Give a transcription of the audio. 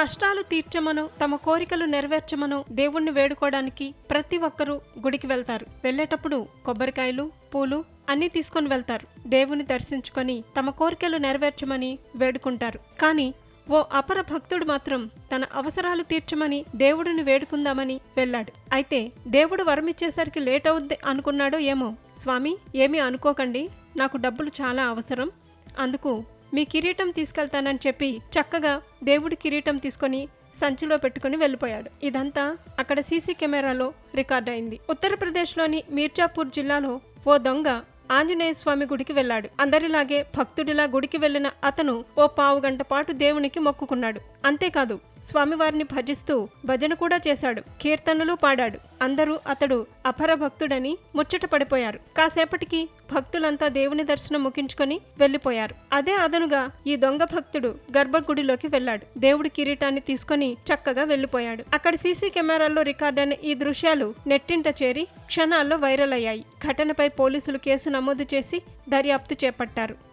కష్టాలు తీర్చమనో తమ కోరికలు నెరవేర్చమనో దేవుణ్ణి వేడుకోవడానికి ప్రతి ఒక్కరూ గుడికి వెళ్తారు. వెళ్ళేటప్పుడు కొబ్బరికాయలు పూలు అన్నీ తీసుకొని వెళ్తారు. దేవుని దర్శించుకొని తమ కోరికలు నెరవేర్చమని వేడుకుంటారు. కానీ ఓ అపర భక్తుడు మాత్రం తన అవసరాలు తీర్చమని దేవుడిని వేడుకుందామని వెళ్ళాడు. అయితే దేవుడు వరమిచ్చేసరికి లేట్ అవుద్ది అనుకున్నాడో ఏమో? స్వామి ఏమీ అనుకోకండి. నాకు డబ్బులు చాలా అవసరం. అందుకు మీ కిరీటం తీసుకెళ్తానని చెప్పి చక్కగా దేవుడి కిరీటం తీసుకొని సంచిలో పెట్టుకుని వెళ్ళిపోయాడు. ఇదంతా అక్కడ సీసీ కెమెరాలో రికార్డ్ అయింది. ఉత్తరప్రదేశ్లోని మీర్జాపూర్ జిల్లాలో ఓ దొంగ ఆంజనేయ స్వామి గుడికి వెళ్ళాడు. అందరిలాగే భక్తుడిలా గుడికి వెళ్ళిన అతను ఓ పావు గంట పాటు దేవునికి మొక్కుకున్నాడు. అంతేకాదు స్వామివారిని భజిస్తూ భజన కూడా చేశాడు. కీర్తనలు పాడాడు. అందరూ అతడు అపర భక్తుడని ముచ్చట పడిపోయారు. కాసేపటికి భక్తులంతా దేవుని దర్శనం ముగించుకొని వెళ్ళిపోయారు అదే అదనుగా ఈ దొంగ భక్తుడు గర్భగుడిలోకి వెళ్ళాడు. దేవుడి కిరీటాన్ని తీసుకొని చక్కగా వెళ్ళిపోయాడు అక్కడ సీసీ కెమెరాల్లో రికార్డైన ఈ దృశ్యాలు నెట్టింట చేరి క్షణాల్లో వైరల్ అయ్యాయి. ఘటనపై పోలీసులు కేసు నమోదు చేసి దర్యాప్తు చేపట్టారు.